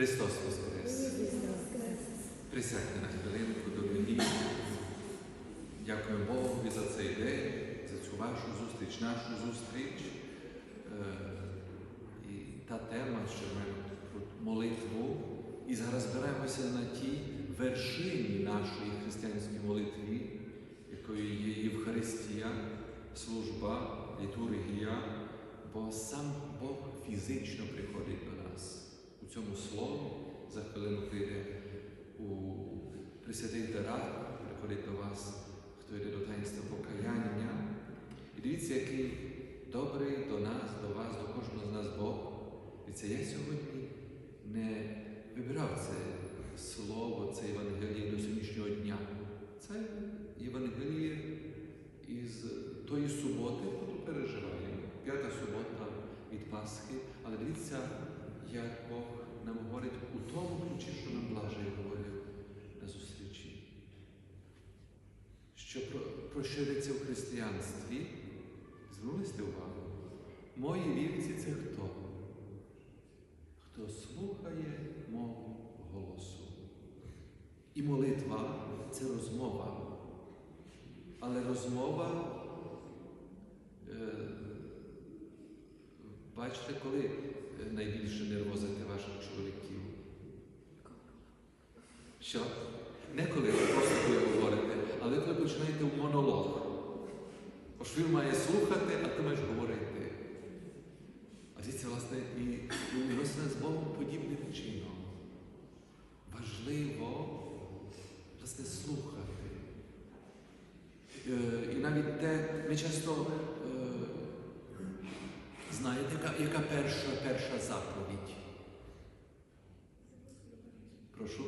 Христос Воскрес! Присядьте на хвилинку до мені. Дякую Богові за цей день, за цю вашу зустріч, нашу зустріч. Е, І та тема, що ми про молитву. І зараз збираємося на тій вершині нашої християнської молитві, якою є Євхаристія, служба, літургія, бо сам Бог фізично приходить до нас. Цьому слові за хвилину прийде у Пресвятий Дарар, приходить до вас, хто йде до таїнства покаяння. І дивіться, який добрий до нас, до вас, до кожного з нас Бог. Дивіться, я сьогодні не вибирав це слово, це Євангеліє до сьогоднішнього дня. Це Євангеліє із тої суботи, яку переживаємо. П'ята субота від Пасхи. Але дивіться, як Бог нам говорить у тому ключі, що нам Блажий говорив на зустрічі. Що про, про що йдеться в християнстві? Звернулися увагу? Мої вівці це хто? Хто слухає мову голосу. І молитва це розмова. Але розмова, е, бачите, коли найбільше нервозите ваших чоловіків? Що? Не коли ви просто коли говорите, але коли починаєте в монолог. Ж він має слухати, а ти маєш говорити. А дивіться, власне, і відносина з Богом подібним чином. Важливо, власне, слухати. Е, І навіть те, ми часто яка, перша, перша заповідь? Прошу.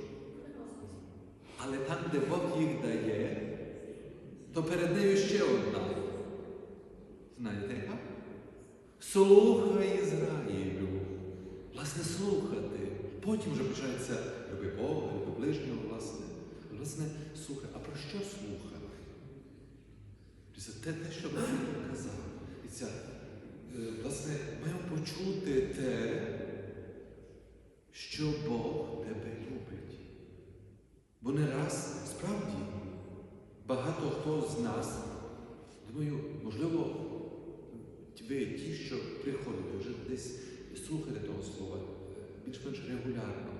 Але там, де Бог їх дає, то перед нею ще одна. Знаєте яка? Слухай Ізраїлю. Власне, слухати. Потім вже починається люби Бога, люби ближнього, власне. Власне, слухай. А про що слухати? Це те, що Бог казав. І ця, власне, маємо почути те, що Бог тебе любить. Бо не раз, справді, багато хто з нас, думаю, можливо, ви ті, що приходите вже десь слухати того слова більш-менш регулярно.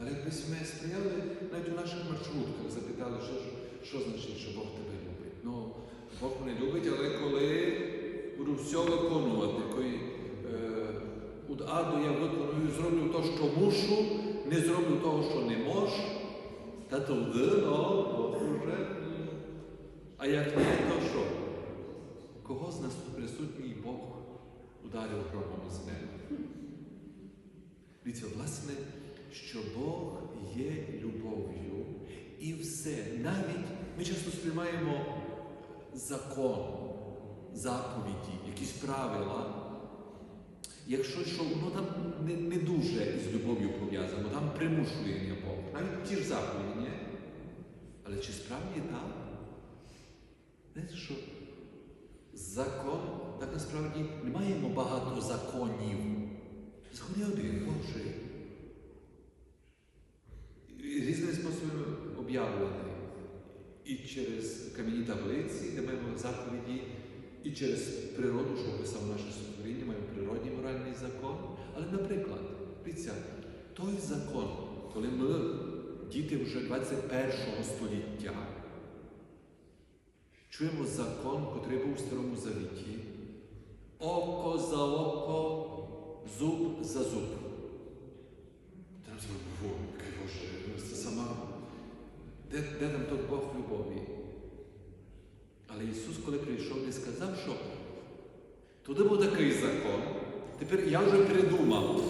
Але якось ми стояли навіть у наших маршрутках, запитали, що, що значить, що Бог тебе любить. Ну, Бог мене любить, але коли буду все виконувати, коли е, від А до я виконую, зроблю те, що мушу, не зроблю того, що не можу, та тоді, ну, Бог уже. А як не, то що? Кого з нас присутній Бог ударив громом із неба? Дивіться, власне, що Бог є любов'ю і все. Навіть ми часто сприймаємо закон, заповіді, якісь правила. Якщо що, воно там не, не дуже з любов'ю пов'язано, там примушує Бог. Навіть ті ж заповіді, ні? Але чи справді так? Знаєте що? Закон, так насправді не маємо багато законів. Закон є один, Божий. Різними способами об'явлений. І через кам'яні таблиці, де маємо заповіді, і через природу, що описав наше сотворіння, маємо природній моральний закон. Але, наприклад, дивіться, той закон, коли ми, діти вже 21 століття, чуємо закон, котрий був у Старому Завіті. Око за око, зуб за зуб. Там який Боже, це сама. Де, де там той Бог любові? Але Ісус, коли прийшов, не сказав, що туди був такий закон, тепер я вже придумав.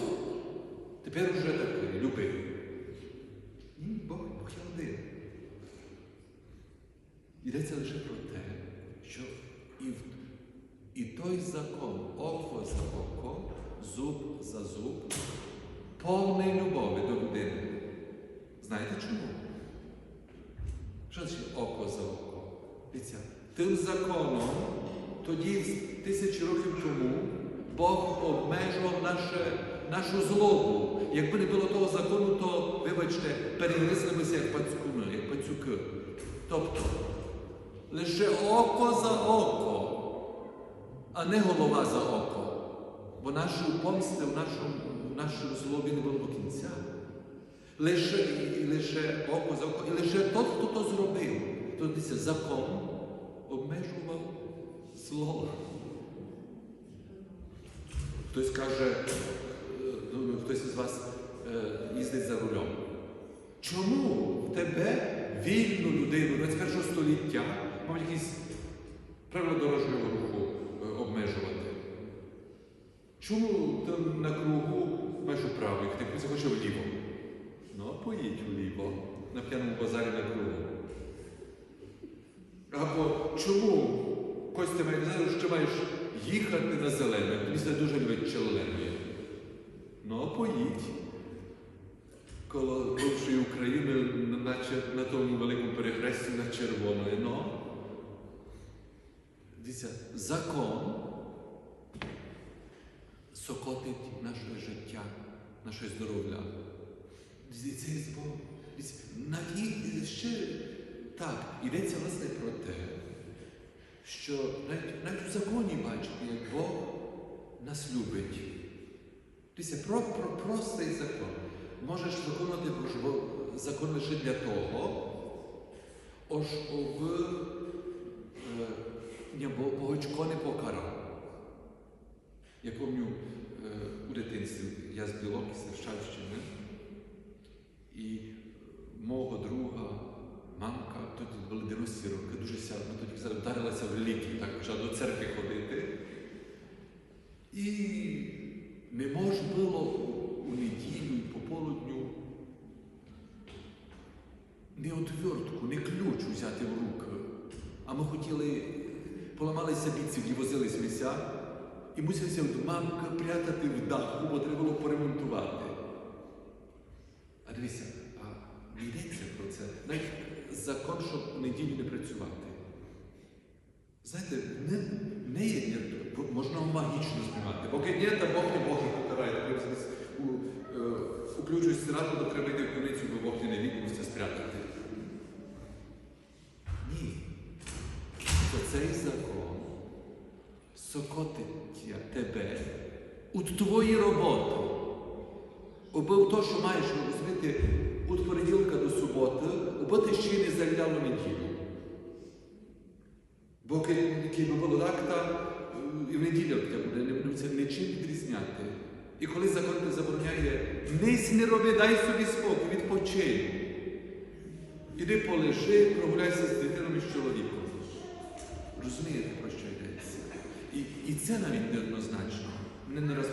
Тепер вже такий, люби. Ні, Бог, Бог є один. Йдеться лише про те, що і, і той закон, око за око, зуб за зуб, повний любові до людини. Знаєте чому? Що значить око за око? Дивіться, тим законом, тоді, тисячі років тому, Бог обмежував наше, нашу злобу. Якби не було того закону, то, вибачте, перегризлимося як пацюкуни, як пацюки. Тобто, лише око за око, а не голова за око. Бо нашої помсти в нашому, злобі не було до кінця. Лише, і лише око за око, і лише тот, хто то зробив, то дивіться, закон обмежував зло. Хтось каже, е, ну, хтось із вас е, їздить за рулем. Чому в тебе вільну людину 21 століття мав якісь правила дорожнього руху е, обмежувати? Чому ти на кругу маєш вправо, як ти захоче вліво? Ну, поїдь вліво на п'яному базарі на кругу. Або чому Костя казати, що маєш їхати на зелене, тобі це дуже любить зеленої. Ну, а поїдь. Коло бувшої України, наче на тому великому перехресті на червоної. Ну, дивіться, закон сокотить наше життя, наше здоров'я. Дивіться, навіть ще так, йдеться власне про те, що навіть, навіть в законі бачите, як Бог нас любить. Дивіться, про, про простий закон. Можеш виконувати Божий закон лише для того, ось щоб е, Богочко не покарав. Я пам'ятаю е, у дитинстві, я з Білок із Серщальщини, і мого друга, мамка, тоді були 90 роки, дуже ся, ну, тоді вдарилася в ліки, так почала до церкви ходити. І не можна було у неділю і пополудню не отвертку, не ключ взяти в руки. А ми хотіли, поламалися бійців і возились місця, і мусилися мамка прятати в даху, бо треба було поремонтувати. А дивіться, а не йдеться про це. Навіть закон, щоб в неділю не працювати. Знаєте, не, не є, є- можна магічно знімати. Поки ні, та Бог не Бог не покарає. Треба десь у, е, стирати, то треба йти в куницю, бо Бог не відмовився спрятати. Ні. То цей закон сокотить тебе у твої роботи. Убив то, що маєш розуміти від понеділка до суботи, аби ти ще не заглядав у неділю. Бо який би було так, та е, і в неділю таке буде, не буде це відрізняти. І коли закон тебе забороняє, ниць не роби, дай собі спокій, відпочинь. Іди полежи, прогуляйся з дитиною і з чоловіком. Розумієте, про що йдеться? І, і це навіть неоднозначно. Мене не раз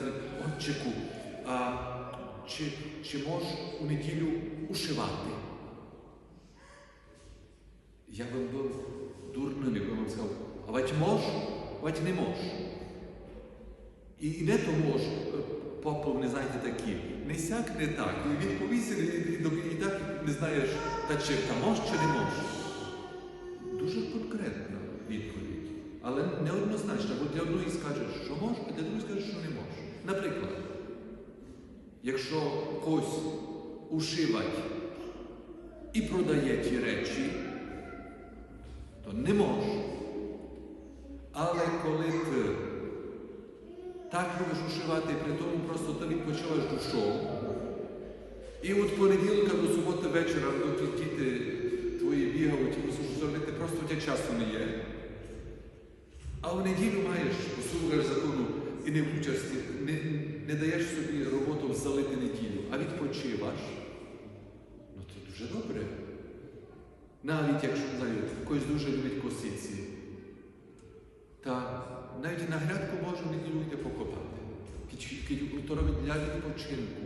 отчику, а чи, чи можеш у неділю ушивати? Я би був дурним, якби вам сказав, а вать мож, вать не мож. І, не то мож, попов, не знаєте такі, не сяк, не так. І відповісти, і, так не знаєш, та чи та мож, чи не мож. Дуже конкретна відповідь, але неоднозначна, бо для одної скажеш, що мож, а для другої скажеш, що не мож. Наприклад, якщо когось ушивать і продає ті речі, то не мож. Але коли ти так любиш ушивати, при тому просто ти відпочиваєш душою, і от понеділка до суботи вечора, доки діти твої бігають і зробити, просто у тебе часу не є. А в неділю маєш, послухаєш закону і не включишся, не, не даєш собі роботу залити неділю, а відпочиваш. Ну це дуже добре. Навіть якщо не знаю, когось дуже любить косиці. Та навіть на грядку може в неділю йти покопати. То робить для відпочинку.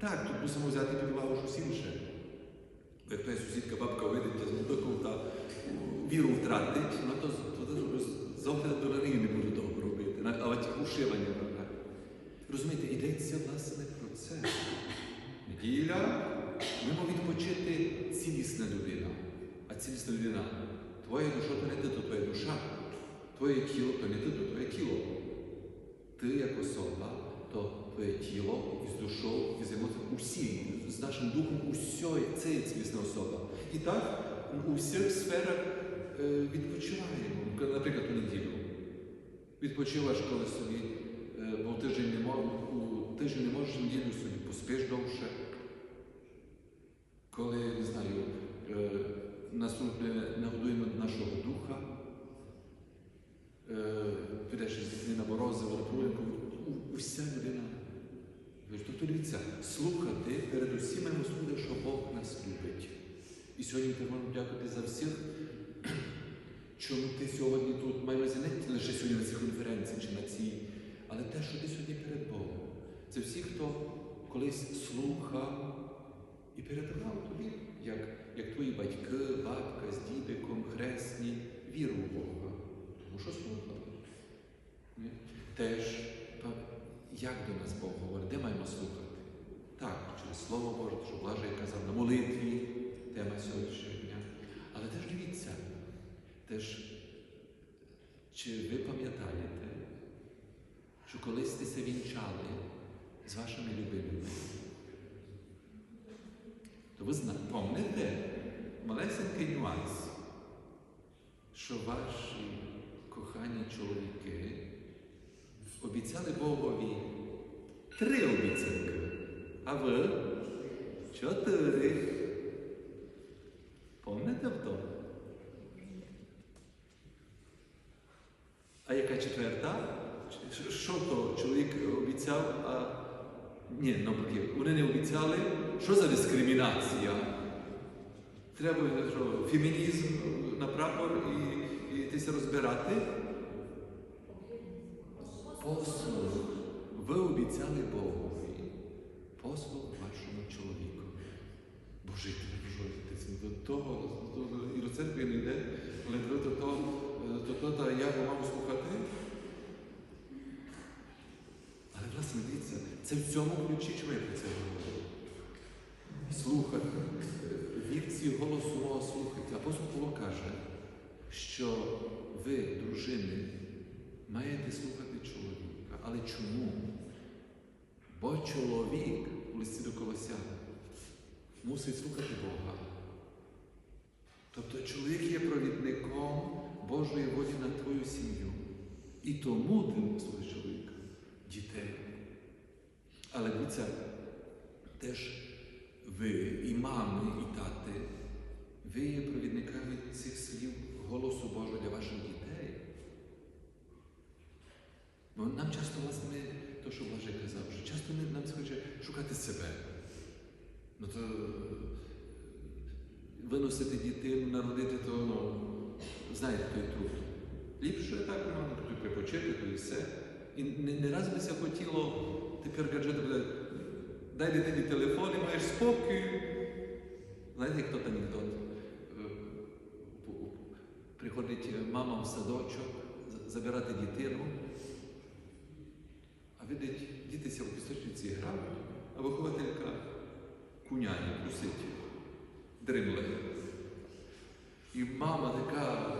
Так, тут мусимо взяти під увагу щось інше. Як твоя сусідка бабка вийде з мотиком та віру втратить, ну то, то, то завтра до неї не буде довго робити. На- А от ушивання добре. Розумієте, йдеться власне про це. Неділя, ми маємо відпочити цілісна людина. А цілісна людина, твоя душа то не ти, то твоя душа. Твоє тіло то не ти, то твоє тіло. Ти як особа, то твоє тіло із душою, із емоціями, усі з нашим духом усьої, це є цілісна особа. І так у всіх сферах е, відпочиваємо. Наприклад, у неділю. Відпочиваєш, коли собі, е, бо тиждень не мож, у тиждень не можеш неділю собі поспиш довше. Коли, не знаю, е, наступне нагодуємо нашого духа, підеш з дітьми на морозиво, на прогулянку, уся людина. Тобто дивіться, слухати передусім маємо слухати, що Бог нас любить. І сьогодні ми можемо дякувати за всіх, чому ти сьогодні тут маємо не лише сьогодні на цій конференції чи на цій, але те, що ти сьогодні перед Богом. Це всі, хто колись слухав і передавав тобі, як, як твої батьки, бабка з дідиком, хресні, віру в Бога. Тому що слухали. Теж, як до нас Бог говорить, де маємо слухати? Так, через Слово Боже, що Блажий казав на молитві, тема сьогоднішнього дня. Але теж дивіться, теж, чи ви пам'ятаєте, що колись тися вінчали з вашими любимими? То ви помните малесенький нюанс, що ваші кохані чоловіки обіцяли Богові три обіцянки, а ви чотири. Помните в тому? А яка четверта? Що- то чоловік обіцяв, а ні, навпаки, вони не обіцяли. Що за дискримінація? Треба що, фемінізм на прапор і, і тися розбирати. Послуг. Ви обіцяли Богові послуг вашому чоловіку. Боже, ти до того, до того, і до церкви не йде, ви до того, е, то, то, та я мав слухати. Але власне дивіться, це в цьому ключі, чому я про це говорю. Слухати. Вівці голосу мого слухайте. Апостол Павло каже, що ви, дружини, маєте слухати чоловіка. Але чому? Бо чоловік у листі до Колосян мусить слухати Бога. Тобто чоловік є провідником Божої волі на твою сім'ю. І тому ти слухаєш чоловіка, дітей. Але дивіться, теж ви, і мами, і тати, ви є провідниками цих слів голосу Божого для ваших дітей. Бо нам часто, власне, ми, то, що Блажей казав, що часто нам хоче шукати себе. Ну то е, виносити дітей, народити, то ну, знаєте, той труд. Ліпше так, ну, тут припочити, то і все. І не, не раз би ся хотіло тепер гаджети буде, дай дитині телефон і маєш спокій. Знаєте, як тот анекдот? Е, Приходить мама в садочок забирати дитину, а видить, діти ся у пісочниці грають, а вихователька куняє, трусить, дримле. І мама така,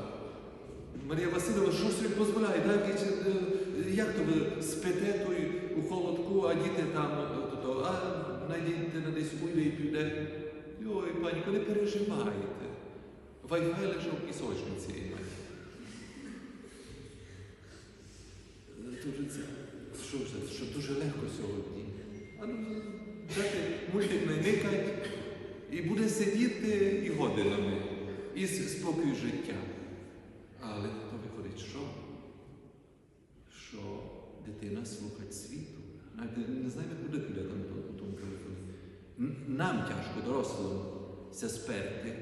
Марія Васильова, що собі дозволяє? Це, е, як то ви спите той у холодку, а діти там, е, то, а найдіть десь уйде і піде. Ой, панько, не переживайте. Вайфай лежав в пісочниці. Е, Дуже це, що це, що дуже легко сьогодні. А ну, дати мультик найникать, і буде сидіти і годинами, і спокій життя. Але то виходить, що? Що дитина слухать світу. Навіть не знаємо, куди піде там у тому телефоні. Нам тяжко, дорослим, ся сперти.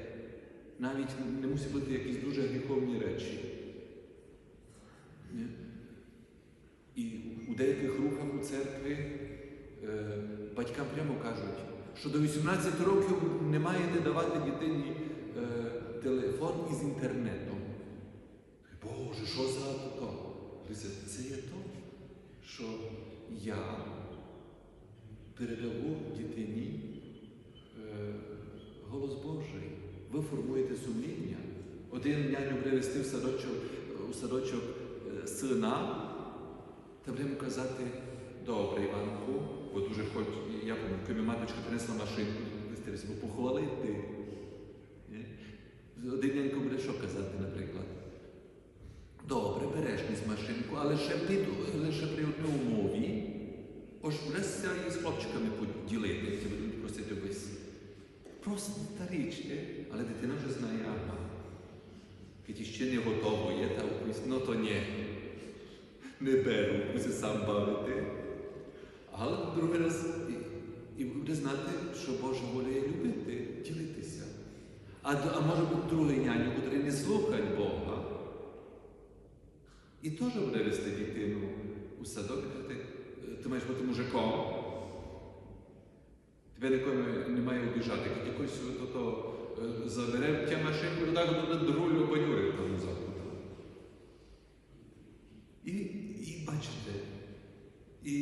Навіть не мусить бути якісь дуже гріховні речі. Ні? Деяких рухах у церкві е, батькам прямо кажуть, що до 18 років не маєте давати дитині е, телефон із інтернетом. Боже, що за то? Це є то, що я передаву дитині е, голос Божий. Ви формуєте сумління. Один няню привезти в садочок, у садочок сина, та будемо казати, добре, Іванку, бо дуже хоч, я пам'ятаю, маточка принесла машинку, виставився, бо похвалити. Один день буде що казати, наприклад. Добре, береш місь машинку, але ще під, лише при одній умові. Ось її з хлопчиками поділити, які будуть просити весь. Просто та річ, але дитина вже знає, ага. Хоч ще не готово є, та ну то ні. Не беру, муся сам бавити. Але другий раз і, і буде знати, що Божа воля є любити, ділитися. А, а може бути другий няню, який не слухає Бога. І теж буде вести дитину у садок і казати, «Е, ти маєш бути мужиком. Тебе нікого не має обіжати, як якось то, забере тя машинку, так до друлю банюри там закута. І, бачите, і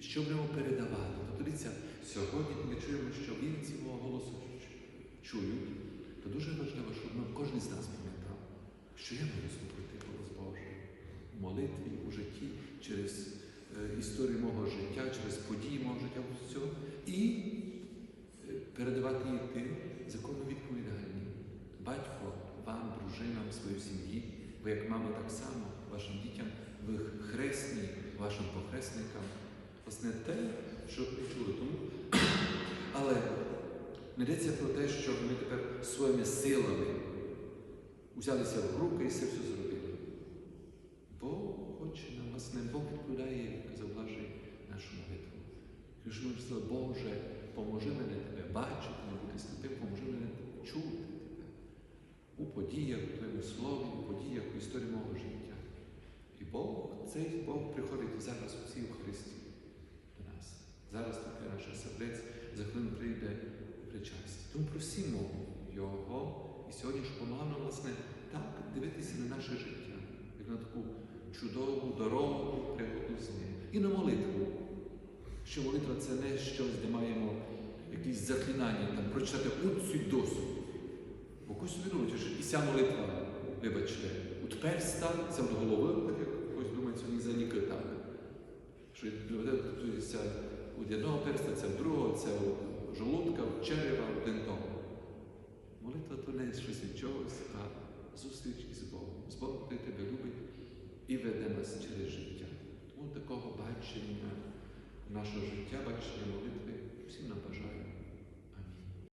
що будемо передавати? Тобто дивіться, сьогодні ми чуємо, що вівці мого голосу чують, то дуже важливо, щоб ми, кожен з нас пам'ятав, що я маю слухати голос Божий у молитві, у житті, через е, історію мого життя, через події мого життя, все. І е, передавати її тим, за кого відповідальні. Батько, вам, дружинам, своїй сім'ї, ви як мама так само, вашим дітям, ви хресні, вашим похресникам. Власне, те, що ви чули. Тому, але не йдеться про те, що ми тепер своїми силами взялися в руки і все все зробили. Бог хоче нам, власне, Бог відповідає, як казав нашу молитву. Якщо ми сказали, Боже, поможи мене тебе бачити, не бути сліпим, поможи мене чути тебе у подіях, у твоєму слові, у подіях, у історії мого життя. Бог, цей Бог приходить зараз у цій Христі до нас. Зараз таке наше сердець, за хвилину прийде причастя. Тому просимо Його і сьогодні ж помагано, власне, так дивитися на наше життя, як на таку чудову дорогу пригоду з ним. І на молитву. Що молитва це не щось, де маємо якісь заклинання, там, прочитати от цю досу. Бо когось думаєте, що і ця молитва, вибачте, от перста, це від голови, так як хтось думає, це не за ліки так. Що це від одного перста, це в другого, це від жолудка, в черева, в дентом. Молитва то не щось від чогось, а зустріч із Богом. З Богом, який тебе любить і веде нас через життя. Тому такого бачення нашого життя, бачення молитви всім нам бажаю.